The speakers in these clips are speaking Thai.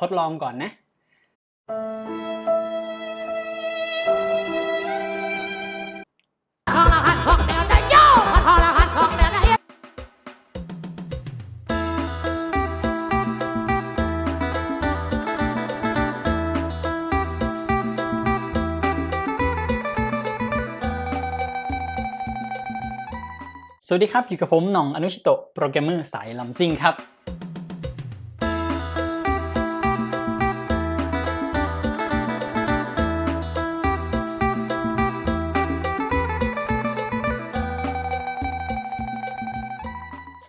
ทดลองก่อนนะสวัสดีครับ อยู่กับผมหน่องอนุชิโตโปรแกรมเมอร์สายลำซิ่งครับ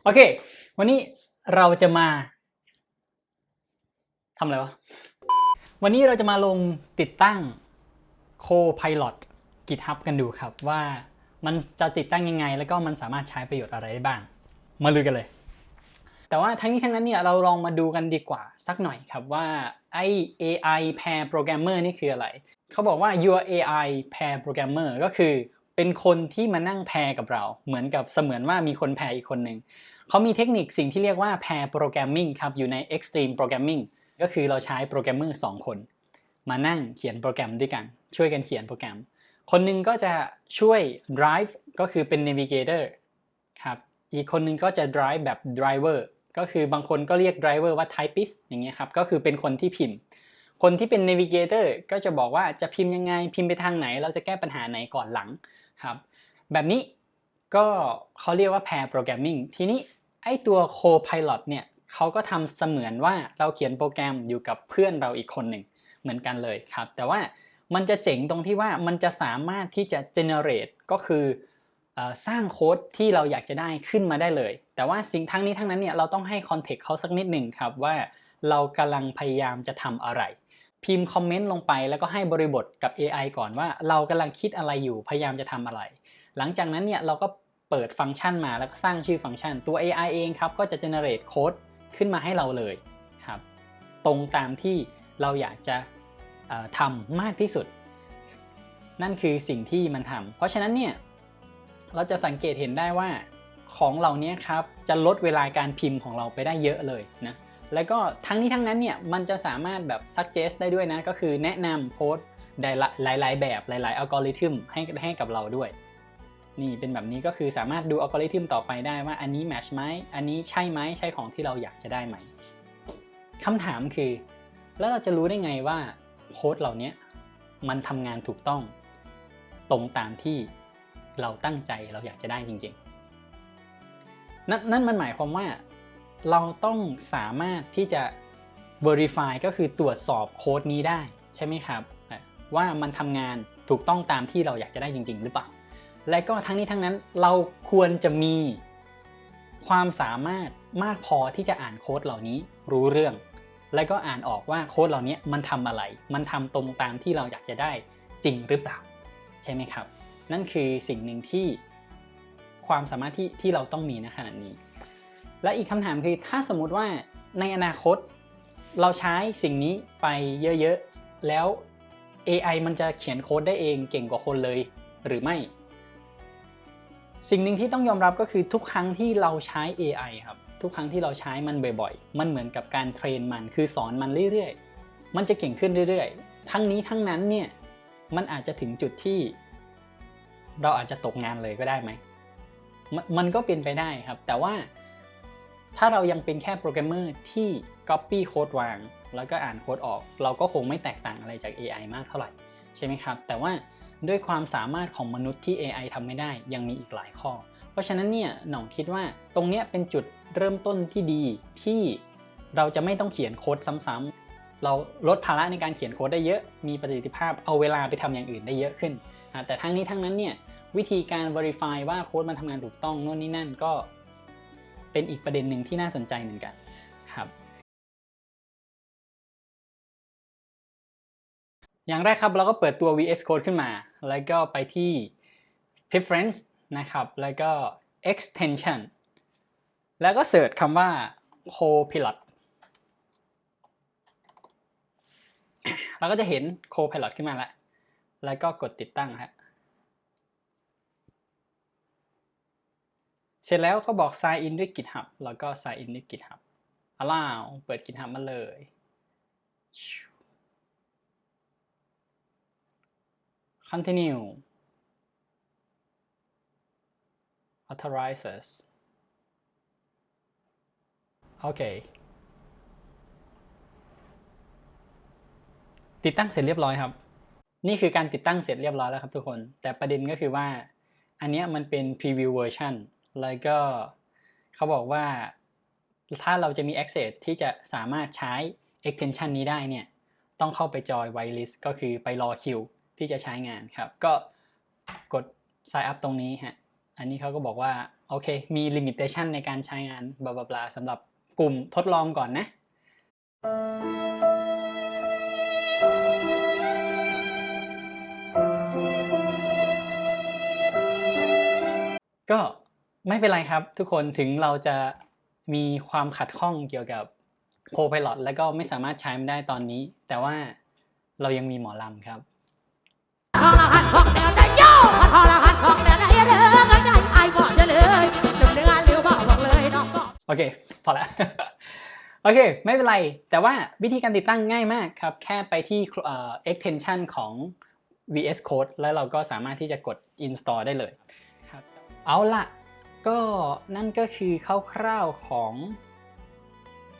โอเค วันนี้เราจะมาทำอะไรวะ วันนี้เราจะมาลงติดตั้ง Copilot GitHub กันดูครับว่ามันจะติดตั้งยังไง แล้วก็มันสามารถใช้ประโยชน์อะไรได้บ้าง มาลุยกันเลย แต่ว่าทั้งนี้ทั้งนั้นเนี่ยเราลองมาดูกันดีกว่าสักหน่อยครับว่าไอ AI pair programmer นี่คืออะไร เขาบอกว่า your AI pair programmer ก็คือ เป็นคนที่มานั่งแพรกับเรา เหมือนกับเสมือนว่ามีคนแพรอีกคนหนึ่งเขามีเทคนิคสิ่งที่เรียกว่า pair programming ครับอยู่ใน extreme programming ก็คือเราใช้โปรแกรมเมอร์สองคน มานั่งเขียนโปรแกรมด้วยกัน ช่วยกันเขียนโปรแกรม คนหนึ่งก็จะช่วย drive ก็คือเป็น navigator ครับอีกคนหนึ่งก็จะ drive แบบ driver ก็คือบางคนก็เรียก driver ว่า typist อย่างเงี้ยครับก็คือเป็นคนที่พิมพ์ คนที่เป็น navigator ก็จะบอกว่าจะพิมพ์ยังไงพิมพ์ไปทางไหน เราจะแก้ปัญหาไหนก่อนหลังครับ แบบนี้ก็เขาเรียกว่า pair programming ทีนี้ไอตัว co-pilot เนี่ยเขาก็ทำเสมือนว่าเราเขียนโปรแกรมอยู่กับเพื่อนเราอีกคนหนึ่งเหมือนกันเลยครับ แต่ว่ามันจะเจ๋งตรงที่ว่ามันจะสามารถที่จะ generate ก็คืออสร้างโค้ดที่เราอยากจะได้ขึ้นมาได้เลย แต่ว่าสิ่งทั้งนี้ทั้งนั้นเนี่ยเราต้องให้คอนเทกต์เขาสักนิดหนึ่งครับว่าเรากำลังพยายามจะทำอะไร พิมพ์คอมเมนต์ลงไป แล้วก็ให้บริบทกับ AI ก่อนว่า เรากำลังคิดอะไรอยู่พยายามจะทำอะไร หลังจากนั้นเนี่ยเราก็เปิดฟังก์ชันมาแล้วก็สร้างชื่อฟังก์ชันตัว AI เองครับก็จะ generate โค้ดขึ้นมาให้เราเลยครับตรงตามที่เราอยากจะทำมากที่สุด นั่นคือสิ่งที่มันทำเพราะฉะนั้นเนี่ยเราจะสังเกตเห็นได้ว่าของเหล่านี้ครับจะลดเวลาการพิมพ์ของเราไปได้เยอะเลยนะ แล้วก็ทั้งนี้ทั้งนั้นเนี่ยมันจะสามารถแบบ suggest ได้ด้วยนะ ก็คือแนะนำโค้ดหลายๆ แบบหลายๆอัลกอริทึมให้ให้กับเราด้วย นี่เป็นแบบนี้ก็คือสามารถดูอัลกอริทึมต่อไปได้ว่าอันนี้แมชไหมอันนี้ใช่ไหมใช่ของที่เราอยากจะได้ไหมคำถามคือ แล้วเราจะรู้ได้ไงว่าโค้ดเหล่านี้มันทำงานถูกต้อง ตรงตามที่เราตั้งใจเราอยากจะได้จริง ๆ นั่นนั่นมันหมายความว่า เราต้องสามารถที่จะ verify ก็คือตรวจสอบโค้ดนี้ได้ใช่ไหมครับว่ามันทำงานถูกต้องตามที่เราอยากจะได้จริง ๆ หรือเปล่า และก็ทั้งนี้ทั้งนั้นเราควรจะมีความสามารถมากพอที่จะอ่านโค้ดเหล่านี้รู้เรื่อง และก็อ่านออกว่าโค้ดเหล่านี้มันทำอะไร มันทำตรงตามที่เราอยากจะได้จริงหรือเปล่า ใช่ไหมครับ นั่นคือสิ่งหนึ่งที่ความสามารถที่ที่เราต้องมีในขณะนี้ และอีกคำถามคือถ้าสมมติว่าในอนาคต เราใช้สิ่งนี้ไปเยอะๆ แล้ว AI มันจะเขียนโค้ดได้เองเก่งกว่าคนเลยหรือไม่ สิ่งหนึ่งที่ต้องยอมรับก็คือทุกครั้งที่เราใช้ AI ครับ ทุกครั้งที่เราใช้มันบ่อยๆ มันเหมือนกับการเทรนมันคือสอนมันเรื่อยๆ มันจะเก่งขึ้นเรื่อยๆ ทั้งนี้ทั้งนั้นเนี่ยมันอาจจะถึงจุดที่ เราอาจจะตกงานเลยก็ได้ไหมมมันก็เป็นไปได้ครับ แต่ว่า ถ้าเรายังเป็นแค่โปรแกรมเมอร์ที่ Copy โค้ดวาง แล้วก็อ่านโค้ดออก เราก็คงไม่แตกต่างอะไรจาก AI มากเท่าไหร่ใช่ไหมครับ แต่ว่าด้วยความสามารถของมนุษย์ที่ AI ทำไม่ได้ ยังมีอีกหลายข้อ เพราะฉะนั้นเนี่ยหน่องคิดว่าตรงเนี้ยเป็นจุดเริ่มต้นที่ดีที่เราจะไม่ต้องเขียนโค้ดซ้ำๆเราลดภาระในการเขียนโค้ดได้เยอะ มีประสิทธิภาพเอาเวลาไปทำอย่างอื่นได้เยอะขึ้น แต่ทั้งนี้ทั้งนั้นเนี่ยวิธีการ verify ว่าโค้ดมันทำงานถูกต้องโน่นนี่นั่นก็ เป็นอีกประเด็นหนึ่งที่น่าสนใจเหมือนกันครับ อย่างแรกครับเราก็เปิดตัว VS Code ขึ้นมา แล้วก็ไปที่ preference นะครับ แล้วก็ extension แล้วก็เสิร์ชคำว่า copilot เราก็จะเห็น copilot ขึ้นมาแล้ว แล้วก็กดติดตั้งฮะเเสร็จแล้วก็บอก sign in ด้วย GitHub แล้วก็ sign in ด้วย GitHub allow เปิด GitHub มาเลย continue authorizes โอเค ติดตั้งเสร็จเรียบร้อยครับ นี่คือการติดตั้งเสร็จเรียบร้อยแล้วครับทุกคน แต่ประเด็นก็คือว่า อันนี้มันเป็น preview version แล้วก็เขาบอกว่าถ้าเราจะมี access ที่จะสามารถใช้ extension นี้ได้เนี่ย ต้องเข้าไปจอย whitelist ก็คือไปรอคิวที่จะใช้งานครับ ก็กด sign up ตรงนี้ฮะ อันนี้เขาก็บอกว่า โอเค มี limitation ในการใช้งานบลาบลาสำหรับกลุ่มทดลองก่อนนะ ก็ ไม่เป็นไรครับทุกคนถึงเราจะมีความขัดข้องเกี่ยวกับ Copilot แล้วก็ไม่สามารถใช้มันได้ตอนนี้ แต่ว่าเรายังมีหมอลำครับทองละหันทองแดงได้โยทองละหันทองแดงได้เด้อก็ใจไอ้บอกเลยจำเนื้อหรือบอกบอกเลยน้องโอเค พอแล้วโอเค ไม่เป็นไร แต่ว่าวิธีการติดตั้งง่ายมากครับ แค่ไปที่เอ่อ extension ของ VS Code แล้วเราก็สามารถที่จะกด install ได้เลยครับเอาละ ก็นั่นก็คือคร่าวๆของ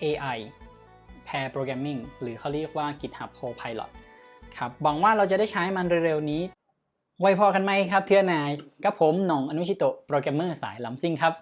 AI pair programming หรือเขาเรียกว่า GitHub Copilot ครับหวังว่าเราจะได้ใช้มันเร็วๆนี้ ไว้พอกันไหมครับเทือนายกับผมหน่องอนุชิโตโปรแกรมเมอร์สายลำซิ่งครับ